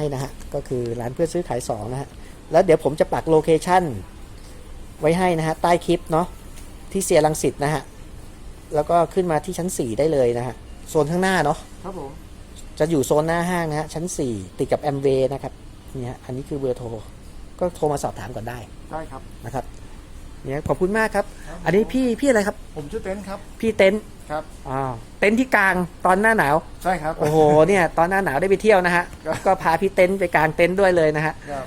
ให้นะฮะ ก็คือร้านเพื่อนซื้อขายสองนะฮะ แล้วเดี๋ยวผมจะปักโลเคชั่นไว้ให้นะฮะ ใต้คลิปเนาะที่เซียรังสิตนะฮะ แล้วก็ขึ้นมาที่ชั้น 4 ได้เลยนะฮะ โซนข้างหน้าเนาะครับผม จะอยู่โซนหน้าห้างนะฮะ ชั้น 4 ติดกับแอมเวย์นะครับนี่ฮะอันนี้คือเบอร์โทร ก็โทรมาสอบถามก่อนได้ได้ครับนะครับ เนี่ยขอบคุณมากครับครับ อันนี้พี่พี่อะไรครับ ผมชื่อเต้นครับ พี่เต็นท์ครับอ่าเต็นท์ที่กลางตอนหน้าหนาว ใช่ครับ โอ้โหเนี่ยตอนหน้าหนาวได้ไปเที่ยวนะฮะ ครับ ก็พาพี่เต็นท์ไปกลางเต็นท์ด้วยเลยนะฮะ ครับ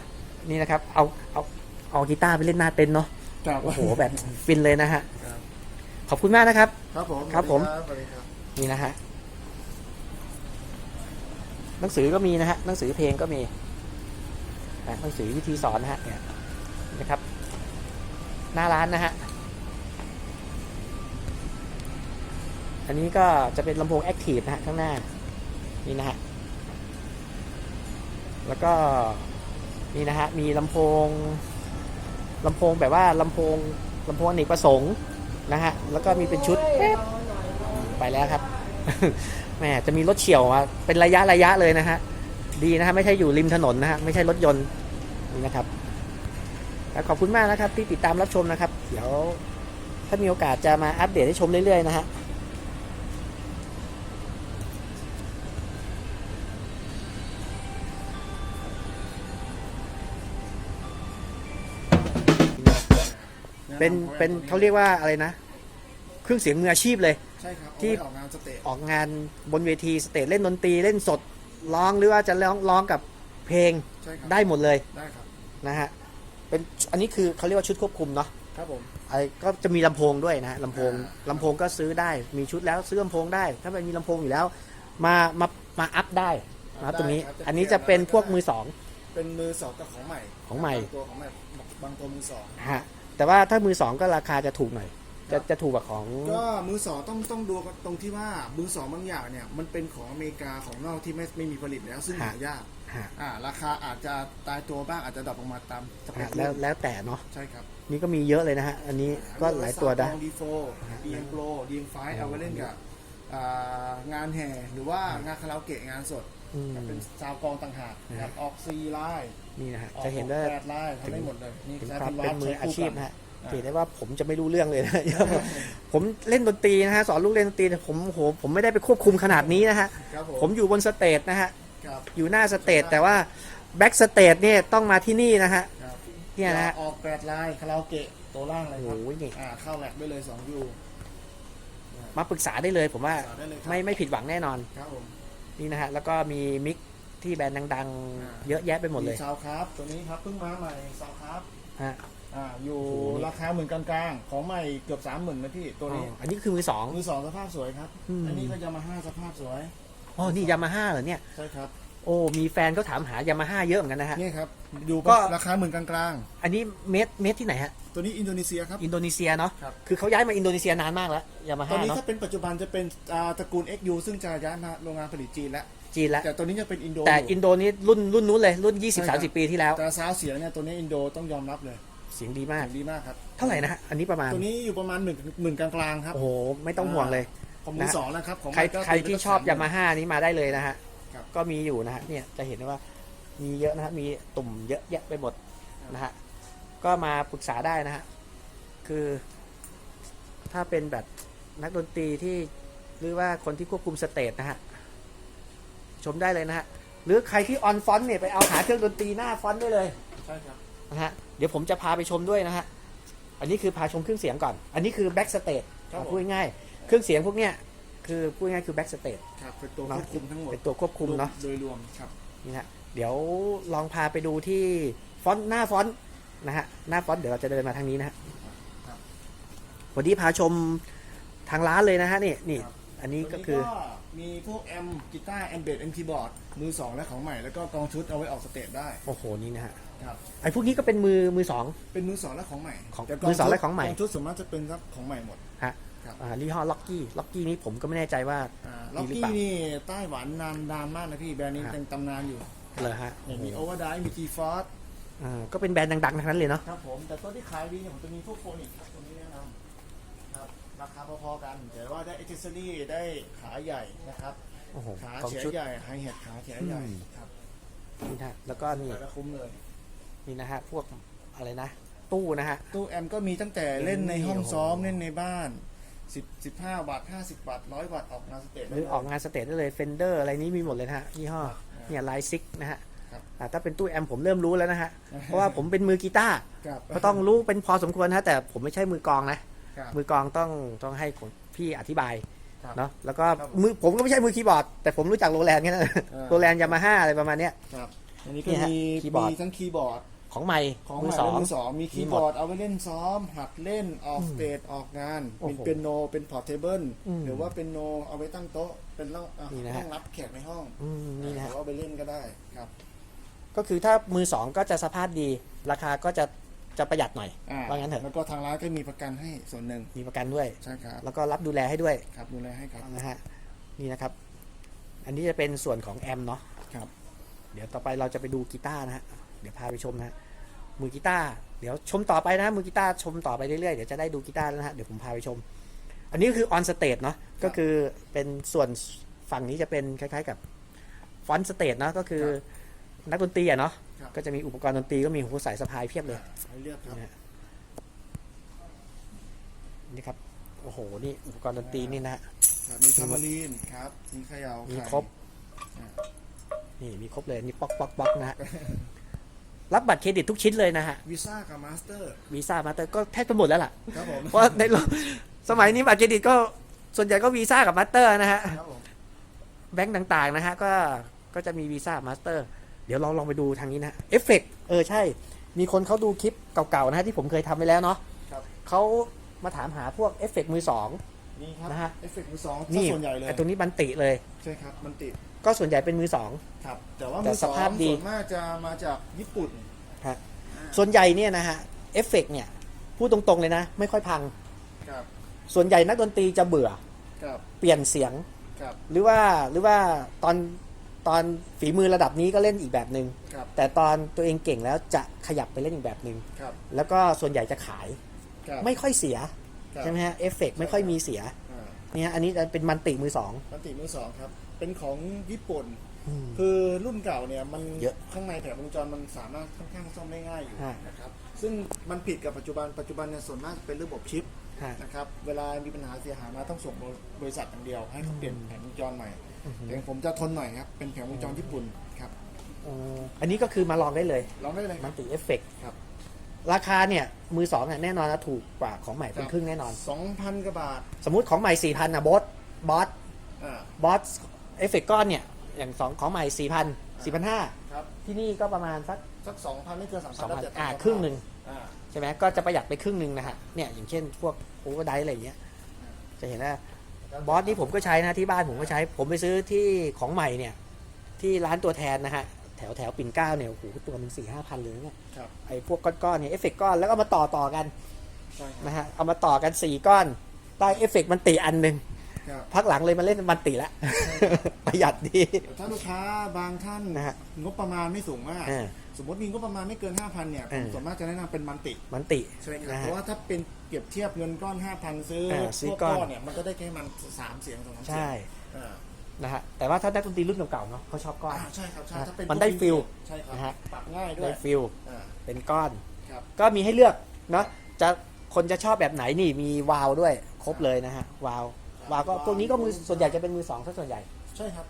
นี่นะครับ เอาเอาเอากีตาร์ไปเล่นหน้าเต็นท์เนาะ ครับโอ้โหแบบฟินเลยนะฮะ ครับขอบคุณมากนะครับ ครับผมครับผม สวัสดีครับ นี่นะฮะ หนังสือก็มีนะฮะ หนังสือเพลงก็มีนะหนังสือวิธีสอนนะฮะ เนี่ยนะครับ หน้าร้านนะฮะ อันนี้ก็จะเป็นลำโพงแอคทีฟนะฮะข้างหน้า นี่นะฮะ แล้วก็นี่นะฮะ มีลำโพงลำโพงแบบว่าลำโพงลำโพงอเนกประสงค์นะฮะ แล้วก็มีเป็นชุดไปแล้วครับแหมจะมีรถเฉียวมาเป็นระยะระยะเลยนะฮะ ดีนะฮะ ไม่ใช่อยู่ริมถนนนะฮะ ไม่ใช่รถยนต์นี่นะครับ แล้วขอบคุณมากนะครับที่ติดตามรับชมนะครับ เดี๋ยวถ้ามีโอกาสจะมาอัปเดตให้ชมเรื่อยๆนะฮะเป็นเป็นเขาเรียกว่าอะไรนะ เครื่องเสียงมืออาชีพเลย ใช่ครับเอาที่ไว้ออกงานสเตจออกงานบนเวทีสเตจเล่นดนตรีเล่นสดร้องหรือว่าจะร้องร้องกับเพลงใช่ครับได้หมดเลยได้ครับนะฮะ เป็นอันนี้คือเขาเรียกว่าชุดควบคุมเนาะครับผม ไอ้ก็จะมีลำโพงด้วยนะฮะลำโพงอ่าลำโพงก็ซื้อได้มีชุดแล้วซื้อลำโพงได้ ถ้ามันมีลำโพงอยู่แล้ว มามามาอัพได้นะครับตรงนี้ ได้ครับอันนี้จะเป็นพวกมือสอง เป็นมือสองกับของใหม่ของใหม่ บางตัวของใหม่บางตัวมือสองฮะแต่ว่าถ้ามือสองก็ราคาจะถูกหน่อย จะจะถูกกว่าของก็มือสองต้องต้องดูตรงที่ว่ามือสองบางอย่างเนี่ยมันเป็นของอเมริกาของนอกที่ไม่ไม่มีผลิตแล้วซึ่งหายาก ฮะ อ่า ราคาอาจจะตายตัวบ้างอาจจะดรอปลงมาตามสเปฮะคแล้วแล้วแต่เนาะใช่ครับนี่ก็มีเยอะเลยนะฮะ อันนี้ก็หลายตัวได้ดีโฟดีเอ็มโปรดีเอ็มไฟเอาไว้เล่นกับอ่างานแห่หรือว่างานคาราโอเกะงานสดอืม เป็นซาวกองต่างหากนะครับออกซีไลน์นี่นะฮะออกจะเห็นว่าแปดไลน์ทำได้หมดเลยนี่ถึงใช้ความวเป็นมืออาชีพใช้นะฮะอ่าเห็นได้ว่าผมจะไม่รู้เรื่องเลยนะ ผมเล่นดนตรีนะฮะสอนลูกเล่นดนตรีแต่ผมโหผมไม่ได้ไปควบคุมขนาดนี้นะฮะ ครับผมผมอยู่บนสเตจนะฮะ ครับอยู่หน้าสเตจแต่ว่าแบ็กสเตจเนี่ยต้องมาที่นี่นะฮะ ครับเนี่ยนะฮะออกแปดไลน์คาราโอเกะตัวล่างเลยครับโอ้ยนี่ อ่าเข้าแลกได้เลย2ยูมาปรึกษาได้เลยผมว่าได้เลยครับไม่ไม่ผิดหวังแน่นอนครับผมนี่นะฮะแล้วก็มีมิกที่แบรนด์ดังอ่าๆเยอะแยะไปหมดเลยซาวครับ ตัวนี้ครับเพิ่งมาใหม่ซาวครับฮะ อ่าอยู่โอ้โหนี่ราคาหมื่นกลางๆ ของใหม่เกือบสามหมื่นนะพี่ตัวอ๋อนี้อันนี้คือมือสอง มือสองสภาพสวยครับ อืม อันนี้ก็ยามาฮ่าสภาพสวย อ๋อนี่ยามาฮ่าเหรอเนี่ย ใช่ครับโอ้มีแฟนเขาถามหายามาฮ่าเยอะเหมือนกันนะฮะ นี่ครับอยู่ก็ ราคาหมื่นกลางอันนี้เมดเมดที่ไหนฮะ ๆตัวนี้อินโดนีเซียครับ อินโดนีเซียเนาะครับ คือเขาย้ายมาอินโดนีเซียนานมากแล้วยามาตัวฮ่านี้เนาะถ้าเป็นปัจจุบันจะเป็นอ่าตระกูล XU ซึ่งจะย้ายมาโรงงานผลิตจีนแล้วจีนแล้วแต่ตัวนี้จะเป็นอินโดแต่อยู่อินโดนี่รุ่นรุ่นนู้นเลยรุ่นใช่ครับ20 30 ปีที่แล้ว แต่ซาวเสียงเนี่ยตัวนี้อินโดต้องยอมรับเลยเสียงดีมาก เสียงดีมากครับ เท่าไหร่นะฮะอันนี้ประมาณ ตัวนี้อยู่ประมาณหมื่นหมื่นกลางๆครับ โอ้โห ไม่ต้องห่วงเลย ของมือสองนะครับของใครมันก็ใครที่ชอบเป็นยามาฮ่านี้มาได้เลยนะฮะ ครับ ก็มีอยู่นะฮะเนี่ยจะเห็นได้ว่ามีเยอะนะฮะมีตุ่มเยอะแยะไปหมดนะฮะก็มาปรึกษาได้นะฮะคือถ้าเป็นแบบนักดนตรีที่หรือว่าคนที่ควบคุมสเตจนะฮะชมได้เลยนะฮะหรือใครที่ออนฟอนต์เนี่ยไปเอาหาเครื่องดนตรีหน้าฟอนต์ได้เลย ใช่ครับนะฮะเดี๋ยวผมจะพาไปชมด้วยนะฮะ อันนี้คือพาชมเครื่องเสียงก่อน อันนี้คือแบ็กสเตจครับผมพูดง่ายๆ เครื่องเสียงพวกเนี้ยคือพูดง่ายๆคือแบ็กสเตจ ครับเป็นตัวควบคุมทั้งหมดเป็นตัวควบคุมเนาะ โดยรวมครับ นี่ฮะเดี๋ยวลองพาไปดูที่ฟอนต์หน้าฟอนต์นะฮะหน้าฟอนต์เดี๋ยวเราจะเดินมาทางนี้นะฮะครับวันนี้พาชมทางร้านเลยนะฮะนี่นี่ครับ อันนี้ก็คือ ตัวมีพวกแอมกีตาร์แอมเบดแอมคีย์บอร์ดมือสองและของใหม่แล้วก็กองชุดเอาไว้ออกสเตจได้โอ้โหนี่นะฮะครับไอ้พวกนี้ก็เป็นมือมือสอง เป็นมือสองและของใหม่ของแต่มือสองและของใหม่ กองชุดส่วนมากจะเป็นรับของใหม่หมด ฮะครับ อ่ายี่ห้อล็อกกี้ล็อกกี้นี้ผมก็ไม่แน่ใจว่าอ่าล็อกมีหรือกี้เปล่านี่ไต้หวันนานนานมากนะพี่แบรนด์นี้ฮะยังตำนานอยู่เลยฮะอย่างมีโอเวอร์ไดมีทีฟอสอ่าก็เป็นแบรนด์ดังๆทั้งนั้นเลยเนาะครับผมแต่ตัวที่ขายดีเนี่ยผมจะมีพวกโฟนิกครับตัวนี้แนะนำครับราคาพอๆกันแต่ว่าได้เอ c เซอรี่ได้ขาใหญ่นะครับโอ้โหขากองเฉียชุดใหญ่ไฮแฮทขาเฉียใหญ่อืมครับนี่นะฮะแล้วก็นี่แต่ละคุ้มเลยนี่นะฮะพวกอะไรนะ ตู้นะฮะ ตู้แอมก็มีตั้งแต่เล่นในห้องซ้อมเล่นในบ้าน สิบสิบห้าบาทห้าสิบบาทร้อยบาทออกงานสเตจหรือออกงานสเตจได้เลยเฟนเดอร์อะไรนี้มีหมดเลยนะฮะยี่ห้อเนี่ยไลซิกนะฮะครับ อ่าถ้าเป็นตู้แอมผมเริ่มรู้แล้วนะฮะ เพราะว่าผมเป็นมือกีตาร์ครับก็ต้องรู้เป็นพอสมควรนะฮะแต่ผมไม่ใช่มือกลองนะ ครับ มือกลองต้องต้องให้คนพี่อธิบายครับเนาะแล้วก็ครับมือผมก็ไม่ใช่มือคีย์บอร์ด แต่ผมรู้จักโรแลนด์แค่นั้นเออ โรแลนด์ยามาฮ่าอะไรประมาณเนี้ย ครับอันนี้ก็นี่ฮะมีคีย์บอร์ด มีทั้งคีย์บอร์ด ของใหม่ของมืมืออสสอองงมือสองมีคีมีย์หมบดอร์ดเอาไว้เล่นซ้อม หัดเล่นออกสเตจออกงานโอ้เป็นโหเปียโนเป็นพอร์เทเบิลอืมหรือว่าเป็นโนเอาไว้ตั้งโต๊ะเป็นเล่าอะนี่นะฮะห้องรับแขกในห้องอืมนี่นะหฮะรือว่าเอาไปเล่นก็ได้ครับ ก็คือถ้ามือสองก็จะสภาพดีราคาก็จะจะประหยัดหน่อยอ่าว่างั้นเถอะแล้วก็ทางร้านก็มีประกันให้ส่วนหนึ่งมีประกันด้วยใช่ครับแล้วก็รับดูแลให้ด้วยครับดูแลให้ครับนะฮะนี่นะครับ อันนี้จะเป็นส่วนของแอมเนาะครับ เดี๋ยวต่อไปเราจะไปดูกีตาร์นะฮะเดี๋ยวพาไปชมนะฮะ มือกีตาร์เดี๋ยวชมต่อไปนะมือกีตาร์ชมต่อไปเรื่อยๆ เดี๋ยวจะได้ดูกีตาร์แล้วนะฮะเดี๋ยวผมพาไปชม อันนี้ก็คือออนสเตจเนาะก็คือเป็นส่วนฝั่งนี้จะเป็นคล้ายๆกับฟอนต์สเตจเนาะก็คือนักดนตรีอะเนาะครับ ก็จะมีอุปกรณ์ดนตรีก็มีหูสายสะพายเพียบเลย ให้เลือกครับ นะฮะนี่ครับ โอ้โห นี่ อุปกรณ์ดนตรีนี่นะฮะ ครับมีทามารีนครับ มีเขย่ามีไข่ครบอ่านี่มีครบเลย นี่ป๊อกป๊อกป๊อกนะฮะ รับบัตรเครดิตทุกชิ้นเลยนะฮะวีซ่ากับมาสเตอร์วีซ่ามาเตอร์ก็แทบจะหมดแล้วล่ะครับผมเพราะในโลกสมัยนี้บัตรเครดิตก็ส่วนใหญ่ก็วีซ่ากับมาสเตอร์นะฮะครับผมแบงก์ต่างๆนะฮะก็ก็จะมีวีซ่ามาสเตอร์เดี๋ยวเราลองไปดูทางนี้นะเอฟเฟกเออใช่ มีคนเขาดูคลิปเก่าๆนะฮะที่ผมเคยทำไปแล้วเนาะครับเขามาถามหาพวกเอฟเฟกมือสอง นี่ครับนะฮะ เอฟเฟกต์มือสองนี่ส่วนใหญ่เลยไอตัวนี้บันติเลย ใช่ครับมันติด ก็ส่วนใหญ่เป็นมือสอง ครับ แต่ว่าแต่มือสองสภาพดี ส่วนมากจะมาจากญี่ปุ่นฮะส่วนใหญ่เนี่ยนะฮะเอฟเฟกเนี่ยพูดตรงๆเลยนะ ไม่ค่อยพัง ครับ ส่วนใหญ่นักดนตรีจะเบื่อครับ เปลี่ยนเสียง ครับ หรือว่าหรือว่าตอนตอนฝีมือระดับนี้ก็เล่นอีกแบบหนึง่งครับแต่ตอนตัวเองเก่งแล้วจะขยับไปเล่นอีกแบบหนึง่งครับ แล้วก็ส่วนใหญ่จะขาย ครับไม่ค่อยเสีย ครับใช่ไหมฮะเอฟเฟกไม่ค่อยมีเสียอ่าเนี่ยอันนี้เป็นมันติมือสองมันติดมือสองครับ เป็นของญี่ปุ่น อืม คือรุ่นเก่าเนี่ยมันเยอะข้างในแถบวงจรมันสามารถค่อนข้างซ่อมได้ง่ายอยู่ฮะ นะครับซึ่งมันผิดกับปัจจุบันปัจจุบันเนี่ยส่วนมากเป็นระบบชิปฮะ นะครับเวลามีปัญหาเสียหายมาต้องส่งบริษัทอย่างเดียว ให้เขาเปลี่ยนแผงวงจรใหม่อือหือ แต่ผมจะทนหน่อยครับเป็นแผงวงจรญี่ปุ่นครับอ๋ออันนี้ก็คือมาลองได้เลยลองได้เลยคมัรันบ ติเอฟเฟกครับ ราคาเนี่ยมือสองเนี่ยแน่นอนนะถูกกว่าของใหม่เป็นครึ่งแน่นอน สองพันกว่าบาทสมมุติของใหม่สี่พันนะบอสบอสอ่าบอส เอฟเฟกก้อนเนี่ยอย่างสองของใหม่สี่พันสี่พันห้าครับที่นี่ก็ประมาณสักสักสองพันไม่เกินสามสองพันพันแล้วแต่อ่าตมครึ่งหนึ่งอ่าใช่ไหมก็จะประหยัดไปครึ่งหนึ่งนะฮะเนี่ยอย่างเช่นพวกโอเวอร์ไดอะไรอย่างเงี้ยจะเห็นว่าบอสนี่ผมก็ใช้นะที่บ้านผมก็ใช้ ผมไปซื้อที่ของใหม่เนี่ยที่ร้านตัวแทนนะฮะแถวแถวปิ่นเกล้าเนี่ยโอ้โหตัวหนึ่งสี่ห้าพันเลยนะเนี่ยครับไอ้พวกก้อนๆเนี่ยเอฟเฟกก้อนแล้วก็มาต่อต่อกันใช่ครับนะฮะเอามาต่อกันสี่ก้อนได้เอฟเฟกมันติอันหนึ่งครับ พักหลังเลยมาเล่นมันติละประหยัดดีแต่ถ้าลูกค้าบางท่านนะฮะงบประมาณไม่สูงมากเออสมมติมีงบประมาณไม่เกิน 5,000เนี่ยเอผมอส่วนมากจะแนะนำเป็นมันติมันติ ใช่ไหมครับนะเพฮะราะว่าถ้าเป็นเปรียบเทียบเงินก้อน 5,000 ซื้อเออซื้อพวกก้ก้อนอน เนี่ยมันก็ได้แค่มันสามเสียงสองสามเสียงใช่อ่านะฮะแต่ว่าถ้านักดนตรีรุ่นเก่าๆเนาะเขาชอบก้อน อ่าใช่ครับใช่ถ้าเป็นมันได้พวก feel ใช่ครับนะฮะ ปรับง่ายด้วได้ยฟิลอ่าเป็นก้อน ครับ ก็มีให้เลือกเนาะจะคนจะชอบแบบไหนนี่มีวาล์วด้วย ครบเลยนะฮะวาล์ว วาล์วก็พวกนี้ก็มือส่วนใหญ่จะเป็นมือสองซะส่วนใหญ่ใช่ครับ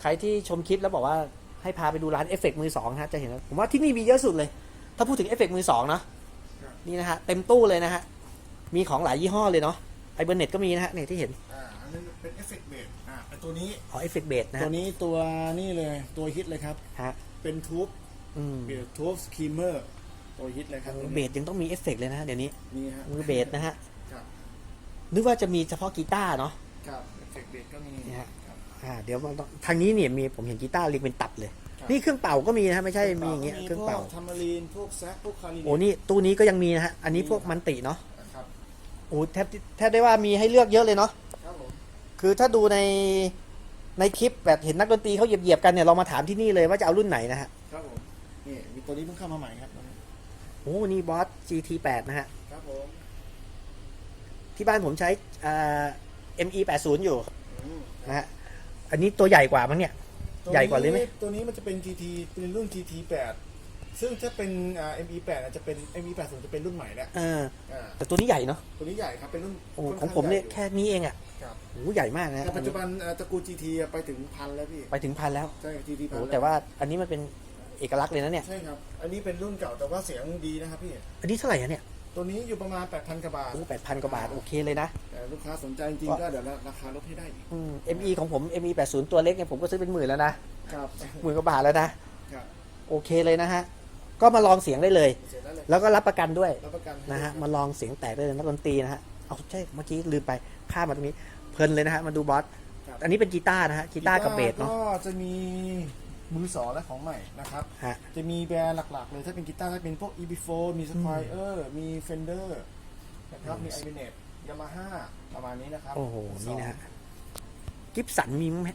ใครที่ชมคลิปแล้วบอกว่าให้พาไปดูร้านเอฟเฟกมือสองนะฮะจะเห็นว่าผมว่าที่นี่มีเยอะสุดเลย ถ้าพูดถึงเอฟเฟกมือสองเนาะครับนี่นะฮะเต็มตู้เลยนะฮะมีของหลายยี่ห้อเลยเนาะไอเบอร์เน็ตก็มีนะฮะเนี่ยที่เห็นอ่าอันนี้เป็นเอฟเฟกต์เบสอ่าไอตัวนี้ขอเอฟเฟกเบสนะตัฮะวนี้ตัวนี่เลยตัวฮิตเลยครับ ฮะเป็นทูบอืมเบสทูบสคีเมอร์ตัวฮิตเลยครับตัวนี้เบสยังต้องมีเอฟเฟกเลยนะฮะเดี๋ยวนี้นี่ฮะมือเบสนะฮะครับ นึกว่าจะมีเฉพาะกีตาร์เนาะ ครับเอฟเฟกต์เบสก็มีนี่ฮะ ครับ อ่าเดี๋ยวมันต้องทางนี้เนี่ยมีผมเห็นกีตาร์เรียงเป็นตับเลย ครับ นี่เครื่องเป่าก็มีนะฮะไม่ใช่มีอย่างเงี้ยเครื่องเป่า พวกทามารีนพวกแซกพวกคาริเนตโอ้นี่ตู้นี้ก็ยังมีนะฮะอันนี้พวกมันติเนาะครับโอ้แทบแทบได้ว่ามีให้เลือกเยอะเลยเนาะครับผมคือถ้าดูในในคลิปแบบเห็นนักดนตรีเขาเหยียบๆกันเนี่ยเรามาถามที่นี่เลยว่าจะเอารุ่นไหนนะฮะครับผมนี่มีตัวนี้เพิ่งเข้ามาใหม่ครับโอ้นี่บอส GT8 นะฮะ ครับผม ที่บ้านผมใช้อ่า ME80 อยู่อืมนะฮะอันนี้ตัวใหญ่กว่ามั้งเนี่ยตัวใหญ่กว่าหรือไหม ตัวนี้มันจะเป็น GT เป็นรุ่น GT 8ซึ่งถ้าเป็นอ่า ME 8อาจจะเป็น ME 8จะเป็นรุ่นใหม่แล้วเอออ่าแต่ตัวนี้ใหญ่เนาะตัวนี้ใหญ่ครับเป็นรุ่นโอ้ค่ของข้าผมเนี่ยใหญ่แค่นี้เองอะครับโอ้ใหญ่มากนะแต่ปัจจุบันอ่าตระกูล GT อะไปถึงพันแล้วพี่ ไปถึงพันแล้วใช่ GT พัโอ้นแต่ว่าอันนี้มันเป็นเอกลักษณ์เลยนะเนี่ย ใช่ครับ อันนี้เป็นรุ่นเก่าแต่ว่าเสียงดีนะครับพี่ อันนี้เท่าไหร่อะเนี่ย ตัวนี้อยู่ประมาณ 8,000กว่าบาท โอ้แปดพันกว่าบาท โอเคเลยนะ แต่ลูกค้าสนใจจริงๆก็เดี๋ยวราคาลดให้ได้อีกอืม ME ของผม ME 80ตัวเล็กเนี่ยผมก็ซื้อเป็นหมื่นแล้วนะ ครับหมื่นกว่าบาทแล้วนะ ครับโอเคเลยนะฮะ ก็มาลองเสียงได้เลย เสร็จแล้วเลยแล้วก็รับประกันด้วยรับประกันให้นะฮะครับมาลองเสียงแตกได้เลยนักดนตรีนะฮะ เอาใช่ เมื่อกี้ลืมไปข้ามมาตรงนี้ เพลินเลยนะฮะ มาดูบอส ครับอันนี้เป็นกีตาร์นะฮะ กีตาร์กับเบสเนาะ ก็จะมี มือสองและของใหม่นะครับ ฮะ จะมีแบรนด์หลักๆ เลยถ้าเป็นกีตาร์ถ้าเป็นพวก EP4 มี Squire มี Fender นะครับมี Ibanez Yamaha ประมาณนี้นะครับโอ้โห นี่นะฮะกิฟสันมีมั้ยไหม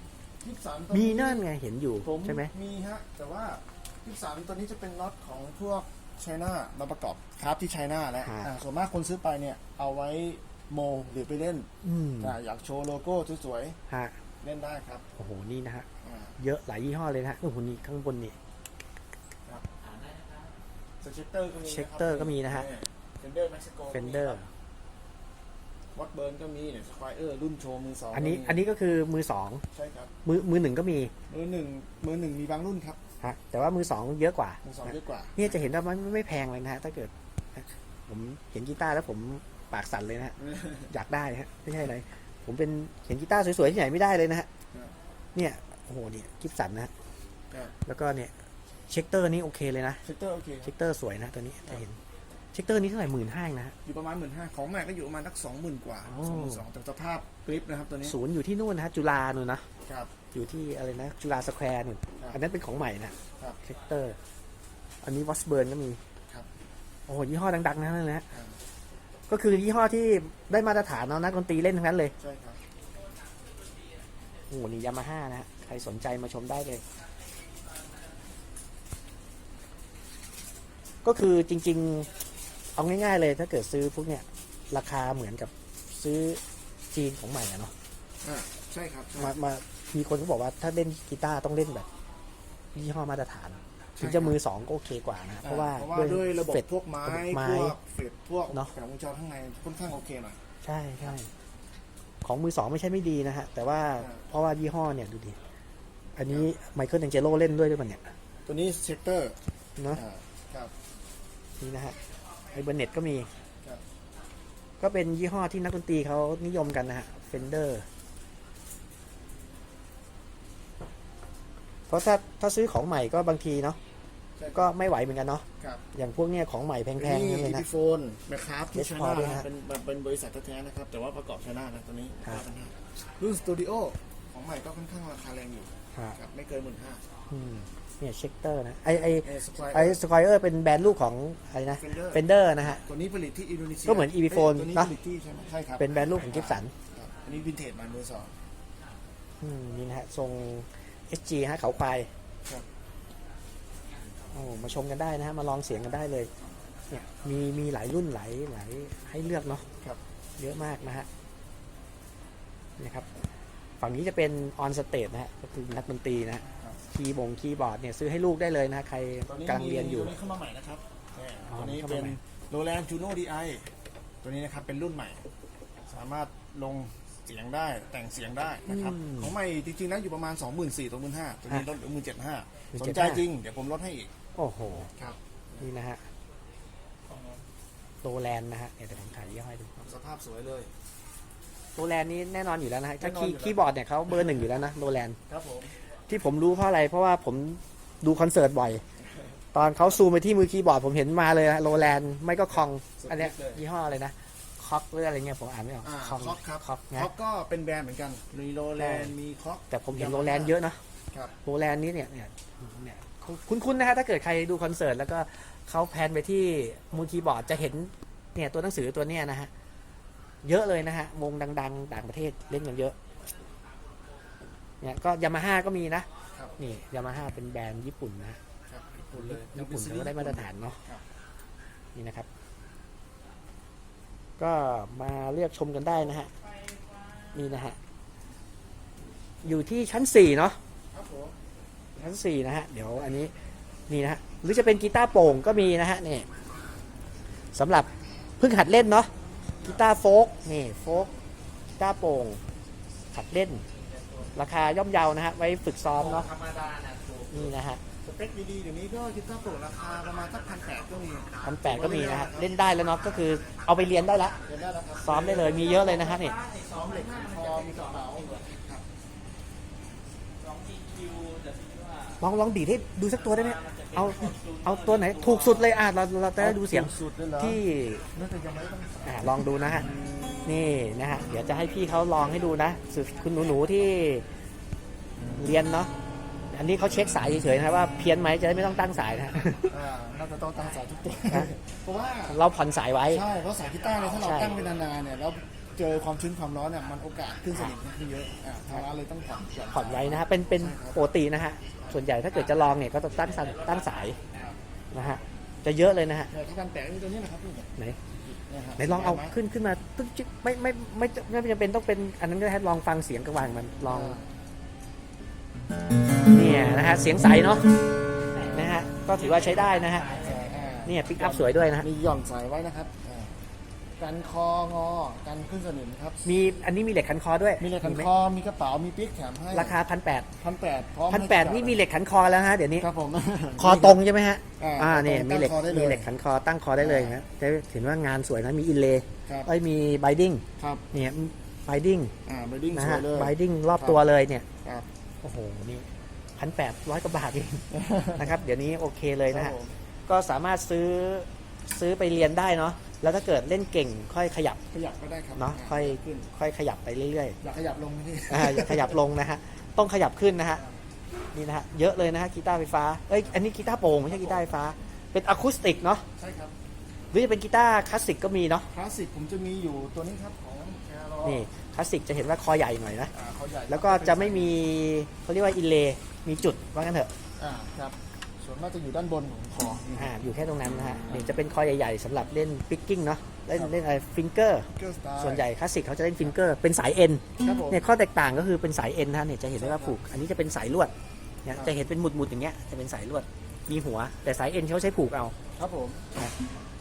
กิฟสันมีนั่นไงเห็นอยู่ผมใช่ไหม มีฮะ แต่ว่ากิฟสันตัวนี้จะเป็นน็อตของพวกไชน่ามาประกอบครับที่ไชน่าแล้วฮะ อ่าส่วนมากคนซื้อไปเนี่ยเอาไว้โมหรือไปเล่นอืมอ่าอยากโชว์โลโก้สวยฮะ ๆ เล่นได้ครับโอ้โหนี่นะฮะอ่าเยอะหลายยี่ห้อเลยนะฮะโอ้โหนี่ข้างบนนี่ สเชคเตอร์ก็มีเช็คเตอร์ก็มีนะฮะ เฟนเดอร์เม็กซิโก Fender วัดเบิร์นก็มีเนี่ยสควายเออร์รุ่นโชว์มือสองอันนี้ก็มีอันนี้ก็คือมือสองใช่ครับมือมือหนึ่งก็มีมือหนึ่งมือหนึ่งมีบางรุ่นครับฮะแต่ว่ามือสองเยอะกว่ามือสองเยอะกว่า เนี่ยจะเห็นว่ามันไม่แพงเลยนะฮะถ้าเกิด ผมเห็นกีตาร์แล้วผมปากสั่นเลยนะฮะอยากได้ฮะไม่ใช่อะไร ผมเป็นเห็นกีตาร์สวยๆที่ไหนไม่ได้เลยนะฮะครับเนี่ยโอ้โหเนี่ยกิฟสันนะฮะครับแล้วก็เนี่ยเช็คเตอร์นี่โอเคเลยนะเชคเตอร์โอเคเช็คเตอร์สวยนะตัวนี้จะเห็นเช็คเตอร์นี้เท่าไหร่หมื่นห้านะฮะอยู่ประมาณหมื่นห้าของใหม่ก็อยู่ประมาณสักสองหมื่นกว่าโอ้สองหมื่นสองแต่สภาพกริปนะครับตัวนี้ศูนย์อยู่ที่นู่นนะฮะจุฬานู่นนะครับอยู่ที่อะไรนะจุฬาสแควร์นู่นครับอันนั้นเป็นของใหม่นะครับเช็คเตอร์ อันนี้วอสเบิร์นก็มีครับโอ้โหยี่ห้อดังๆทั้งนั้นเลยนะฮะครับ ก็คือยี่ห้อที่ได้มาตรฐานเนาะนักดนตรีเล่นทั้งนั้นเลยใช่ครับโอ้โหนี่ยามาฮ่านะฮะใครสนใจมาชมได้เลย ก็คือจริง ๆ เอาง่าย ๆ เลย ถ้าเกิดซื้อพวกเนี้ยราคาเหมือนกับซื้อจีนของใหม่อะเนาะอ่าใช่ครับใช่มามามีคนก็บอกว่าถ้าเล่นกีตาร์ต้องเล่นแบบยี่ห้อมาตรฐาน ถึงจะใช่ครับมือสองก็โอเคกว่านะเพราะว่าเพราะว่าด้วยระบบเฟดพวกไม้ระบบไม้พวกเฟดพวกเนอะแผงวงจรข้างในค่อนข้างโอเคหน่อยใช่ใช่ของมือสองไม่ใช่ไม่ดีนะฮะ แต่ว่าอ่าเพราะว่ายี่ห้อเนี่ยดูดิอันนี้ไมเคิลแองเจโลเล่นด้วยด้วยมันเนี่ยตัวนี้เชคเตอร์เนาะอ่าครับนี่นะฮะไอเบอร์เน็ตก็มีครับก็เป็นยี่ห้อที่นักดนตรีเขานิยมกันนะฮะเฟนเดอร์เพราะถ้าถ้าซื้อของใหม่ก็บางทีเนาะใช่ ก็ไม่ไหวเหมือนกันเนาะครับอย่างพวกเนี้ยของใหม่แพงๆนี่นั่นเลยอีนะพีโฟนนะครับที่ Yes ไช Paul น่าด้วยนะนะเป็นเป็นเป็นบริษัทแท้ๆนะครับ แต่ว่าประกอบไชน่านะตัวนี้ครับรุ่นสตูดิโอของใหม่ก็ค่อนข้างราคาแรงอยู่ฮะครับไม่เกินหมื่นห้าอืมเนี่ยเช็คเตอร์นะไอไอเอสควายไอสควอเออร์เป็นแบรนด์ลูกของอะไรนะ Fender เฟนเดอร์นะฮะ ตัวนี้ผลิตที่อินโดนีเซียก็เหมือน Epiphone ตัวนี้เนอะผลิตที่ใช่ไหมใช่ครับเป็นแบรนด์ลูกของกิฟสันครับอันนี้วินเทจมามือสอง อืมนี่นะฮะทรง SG ฮะเขาควายครับ โอ้มาชมกันได้นะฮะมาลองเสียงกันได้เลยเนี่ยมีมีหลายรุ่นหลายหลายให้เลือกเนาะครับ เยอะมากนะฮะนะครับฝั่งนี้จะเป็นออนสเต e นะฮะก็คือนักดนตรีนะฮะครับ คีย์บงคีย์บอร์ดเนี่ยซื้อให้ลูกได้เลยนะฮะใครตัวนี้กำลังเรียนอยู่ ตัวนี้เข้ามาใหม่นะครับเนี่ยอ๋อตัวนี้เข้าเป็มานใหม่ โรแลนด์จูโน่ดีไอตัวนี้นะครับเป็นรุ่นใหม่ สามารถลงเสียงได้แต่งเสียงได้นะครับของใหม่จริงๆนะอยู่ประมาณ 2 4 0 0 0 2 5 0 0 0ตัวนี้ลดเหลือ17,500สนใจจริง เดี๋ยวผมลดให้อีก โอ้โห ครับนี่นะฮะ โตแลนด์นะฮะเนี่ยเดี๋ยวผมถ่ายยี่ห้อให้ดู สภาพสวยเลย โตแลนด์นี้แน่นอนอยู่แล้วนะฮะถ้าแน่นอนคีอยู่ย์แล้วคีย์บอร์ดเนี่ยเขาเบอร์หนึ่งอยู่แล้วนะโตแลนด์ ครับผม ที่ผมรู้เพราะอะไร เพราะว่าผมดูคอนเสิร์ตบ่อย ตอนเขาซูมไปที่มือคีย์บอร์ดผมเห็นมาเลยโรแลนด์ไม่ก็คอง อันเนี้ยยี่ห้ออะไรนะคอกหรืออะไรเงี้ยผมอ่านไม่ออกอ่าคองคอกครับคอกนะ คอกก็เป็นแบรนด์เหมือนกัน มีโรแลนด์ มีคอกแต่ผมเห็นโรแลนด์เยอะนะ ครับ โรแลนด์นี้เนี่ยเนี่ยเนี่ย คุ้นๆนะฮะถ้าเกิดใครดูคอนเสิร์ตแล้วก็เขาแพนไปที่มือคีย์บอร์ดจะเห็นเนี่ยตัวหนังสือตัวเนี้ยนะฮะเยอะเลยนะฮะวงดัง ๆ ต่างประเทศเล่นกันเยอะเนี่ยก็ยามาฮ่าก็มีนะครับนี่ยามาฮ่าเป็นแบรนด์ญี่ปุ่นนะครับญี่ปุ่นเลยญี่ปุ่นเขาก็ได้มาตรฐานเนาะครับนี่นะครับ ก็มาเลือกชมกันได้นะฮะนี่นะฮะอยู่ที่ชั้นสี่เนาะ ครับผมอชั้นสี่นะฮะ เดี๋ยวอันนี้นี่นะฮะ หรือจะเป็นกีตาร์โปร่งก็มีนะฮะนี่สำหรับเพิ่งหัดเล่นเนาะกีตาร์โฟกนี่โฟกกีตาร์โปร่งหัดเล่น ราคาย่อมเยานะฮะ ไว้ฝึกซ้อมเนาะธรรมดานะถูกนี่นะฮะสเปคดีๆเดี๋ยวนี้ก็กีตาร์โปร่งราคาประมาณสักพันแปดก็มีพันแปดก็มีนะฮะเล่นได้แล้วเนาะก็คือเอาไปเรียนได้ละเดี๋ยวได้แล้วครับซ้อมได้เลยมีเยอะเลยนะฮะนี่ ซ้อมเหล็กคอมีกระเป๋าครับ ลองลองดีดให้ดูสักตัวได้ไหมเอาเอาตัวไหน ถูกสุดเลยอะเราเราจะได้ดูเสียงสุดเลยเหรอที่น่าจะยังไม่ต้องอะลองดูนะฮะนี่นะฮะเดี๋ยวจะให้พี่เขาลองให้ดูนะสุดคุณหนูๆที่เรียนเนาะอันนี้เขาเช็คสายเฉยๆนะครับว่าเพี้ยนไหมจะได้ไม่ต้องตั้งสายนะฮะอ่าน่าจะต้องตั้งสายทุกตัวฮะเพราะว่า เราผ่อนสายไว้ ใช่ เพราะสายกีตาร์เนี่ยถ้าเราใช่ ตั้งเป็นนานๆเนี่ยแล้ว เจอความชื้นความร้อนเนี่ยมันโอกาสขึ้นสนิมเนี่ยคือเยอะอ่าทางร้านเลยต้องผ่อน ผ่อนไว้นะฮะเป็นเป็นปกตินะฮะส่วนใหญ่ถ้าเกิดจะลองเนี่ยก็ต้องตั้งสายตั้งสายนะฮะจะเยอะเลยนะฮะเนี่ยที่การแตะนี่ตัวนี้นะครับพี่ไหนเนี่ยฮะไหนลองเอาขึ้นขึ้นมาตึ๊กจิ๊กไม่ไม่ไม่ไม่ไม่จำเป็นต้องเป็นอันนั้นก็ได้ลองฟังเสียงกระวางมันลองเนี่ยนะฮะเสียงใสเนาะนะฮะก็ถือว่าใช้ได้นะฮะอ่าเนี่ยปิกอัพสวยด้วยนะฮะมีหย่อนสายไว้นะครับอ่า กันคองอ กันขึ้นสนิมครับ มีอันนี้มีเหล็กขันคอด้วยมีเหล็กขันไหมคอ มีกระเป๋า มีปิ๊กแถมให้ราคาพันแปดพันแปดพร้อมพันแปดนี่มีเหล็กขันคอแล้วฮะเดี๋ยวนี้ ครับผม คอตรงใช่ไหมฮะ อ่าอ่าเนี่ยตรงมีเหล็กตั้งคอได้เลยมีเหล็กขันคอตั้งคอได้เลยฮะจะเห็นว่างานสวยนะมีอินเลย์ครับ เอ้ยมีไบดิ้งครับ เนี่ยไบดิ้งอ่าไบดิ้งนะสวฮะยเลยไบดิ้งรอบตัวเลยเนี่ย ครับ โอ้โห นี่พันแปดร้อยกว่าบาทเอง นะครับ เดี๋ยวนี้โอเคเลยนะครัฮะบผมก็สามารถซื้อซื้อไปเรียนได้เนาะ แล้วถ้าเกิดเล่นเก่งค่อยขยับขยับก็ได้ครับเนาะค่อยขึ้นค่อยขยับไปเรื่อยอยากขยับลงไหมพี่ๆอ่าอย่าขยับลงนะฮะต้องขยับขึ้นนะฮะนี่นะฮะเยอะเลยนะฮะกีตาร์ไฟฟ้าเอ้ยอันนี้กีตาร์โปร่งไม่ใช่กีตาร์ไฟฟ้า เป็นอะคูสติกเนาะใช่ครับหรือจะเป็นกีตาร์คลาสสิกก็มีเนาะคลาสสิกผมจะมีอยู่ตัวนี้ครับของแครอนี่คลาสสิกจะเห็นว่าคอใหญ่หน่อยนะอ่าเขาใหญ่แล้วก็จะไม่มีเขาเรียกว่าอินเลย์มีจุดว่างั้นเถอะอ่าครับ ส่วนมากจะอยู่ด้านบนของคออ่าอยู่แค่ตรงนั้นนะฮะนี่จะเป็นคอใหญ่ๆสำหรับเล่นปิกกิ้งเนาะเล่นเล่นอะไรฟิงเกอร์ เกอร์สไตล์ส่วนใหญ่คลาสสิกเขาจะเล่นฟิงเกอร์เป็นสายเอ็นครับผม เนี่ยข้อแตกต่างก็คือเป็นสายเอ็นนะฮะเนี่ยจะเห็นได้ว่าผูก อันนี้จะเป็นสายลวดเนี่ยจะเห็นเป็นหมุดๆอย่างเงี้ยจะเป็นสายลวดมีหัว แต่สายเอ็นเขาใช้ผูกเอา ครับผม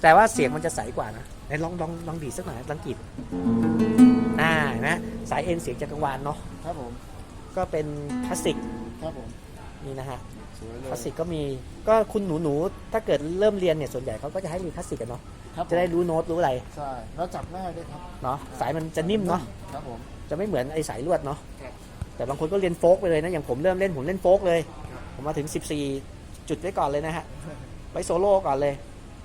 แต่ว่าเสียงมันจะใสกว่านะไหนลองลองลองดีดสักหน่อยลองกรีดอ่าเห็นะสายเอ็นเสียงจะกังวานเนาะครับผม ก็เป็นคลาสสิกครับผม นี่นะฮะ สวยเลยคลาสสิกก็มีก็คุณหนูๆถ้าเกิดเริ่มเรียนเนี่ยส่วนใหญ่เขาก็จะให้เรียนคลาสสิกกันเนาะครับผมจะได้รู้โน้ตรู้อะไรใช่แล้วจับง่ายด้วยครับเนาะสายมันจะนิ่มเนาะครับผม จะไม่เหมือนไอ้สายลวดเนาะครับ แต่บางคนก็เรียนโฟกไปเลยนะอย่างผมเริ่มเล่นผมเล่นโฟกเลยครับผมมาถึง 14 จุดไว้ก่อนเลยนะฮะไว้โซโล่ก่อนเลย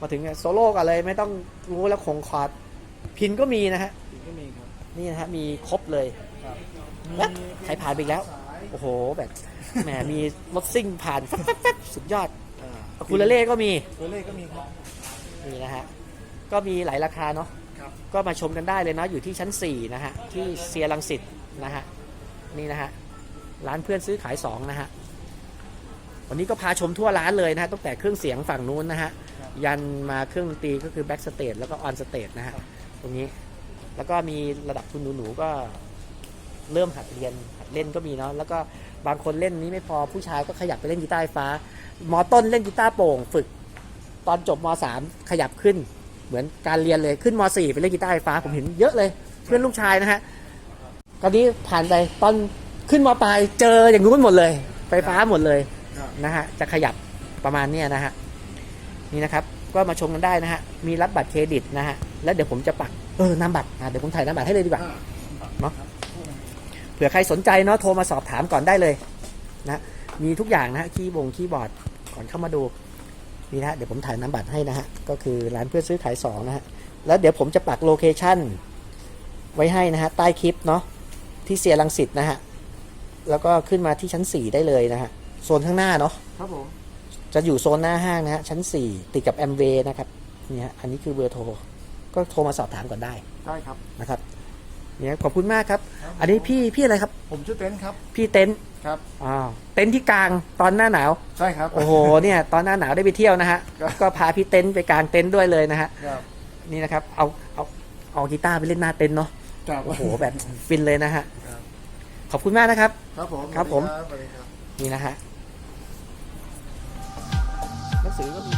มาถึงโซโล่ก่อนเลยไม่ต้องรู้แล้วคงคอร์ดพินก็มีนะฮะถึงก็มีครับ นี่นะฮะมีครบเลย ครับ และใครผ่านไปอีกแล้ว สาย โอ้โหแบบแหมมีรถซิ่งผ่านแฟ๊บๆๆสุดยอดอ่าอะคูเลเล่ก็มีคูเลเล่ก็มีครับ นี่นะฮะก็มีหลายราคาเนาะครับ ก็มาชมกันได้เลยนะอยู่ที่ชั้น 4 นะฮะ ที่เซียรังสิตนะฮะ นี่นะฮะ ร้านเพื่อนซื้อขาย 2 นะฮะ วันนี้ก็พาชมทั่วร้านเลยนะฮะตั้งแต่เครื่องเสียงฝั่งนู้นนะฮะยันมาเครื่องดนตรีก็คือแบ็กสเตจแล้วก็ออนสเตจนะฮะ ตรงนี้ แล้วก็มีระดับคุณหนูๆก็ เริ่มหัดเรียนหัดเล่นก็มีเนาะแล้วก็บางคนเล่นนี้ไม่พอผู้ชายก็ขยับไปเล่นกีตาร์ไฟฟ้ามอต้นเล่นกีตาร์โปร่งฝึก ตอนจบมสามขยับขึ้น เหมือนการเรียนเลยขึ้นมสี่ไปเล่นกีตาร์ไฟฟ้าผมเห็นเยอะเลย เพื่อนลูกชายนะฮะตอนนี้ผ่านไปตอนขึ้นมปลายเจออย่างนู้นหมดเลย ไฟฟ้าหมดเลยนะฮะจะขยับประมาณเนี้ยนะฮะนี่นะครับก็มาชมกันได้นะฮะ มีรับบัตรเครดิตนะฮะ แล้วเดี๋ยวผมจะปัก เออนามบัตรอะเดี๋ยวผมถ่ายนามบัตรให้เลยดีกว่า เนาะ เผื่อใครสนใจเนาะโทรมาสอบถามก่อนได้เลยนะมีทุกอย่างนะฮะคีย์บงคีย์บอร์ดก่อนเข้ามาดูนี่นะฮะเดี๋ยวผมถ่ายน้ำบัตรให้นะฮะก็คือร้านเพื่อซื้อขายสองนะฮะแล้วเดี๋ยวผมจะปักโลเคชั่นไว้ให้นะฮะใต้คลิปเนาะที่เซียรังสิตนะฮะแล้วก็ขึ้นมาที่ชั้น 4 ได้เลยนะฮะโซนข้างหน้าเนาะครับผมจะอยู่โซนหน้าห้างนะฮะชั้น 4 ติดกับแอมเวย์นะครับนี่ฮะอันนี้คือเบอร์โทร ก็โทรมาสอบถามก่อนได้ได้ครับนะครับ เนี่ยขอบคุณมากครับ อันนี้พี่พี่อะไรครับ ผมชื่อเต้นครับ พี่เต็นท์ครับอ่าเต็นท์ที่กลางตอนหน้าหนาว ใช่ครับ โอ้โหเนี่ยตอนหน้าหนาวได้ไปเที่ยวนะฮะ ครับ ก็พาพี่เต็นท์ไปกลางเต็นท์ด้วยเลยนะฮะ ครับนี่นะครับ เอาเอาเอากีตาร์ไปเล่นหน้าเต็นท์เนาะ ครับโอ้โหแบบฟินเลยนะฮะ ครับขอบคุณมากนะครับ ครับผมครับผม สวัสดีครับ นี่นะฮะสือก็มี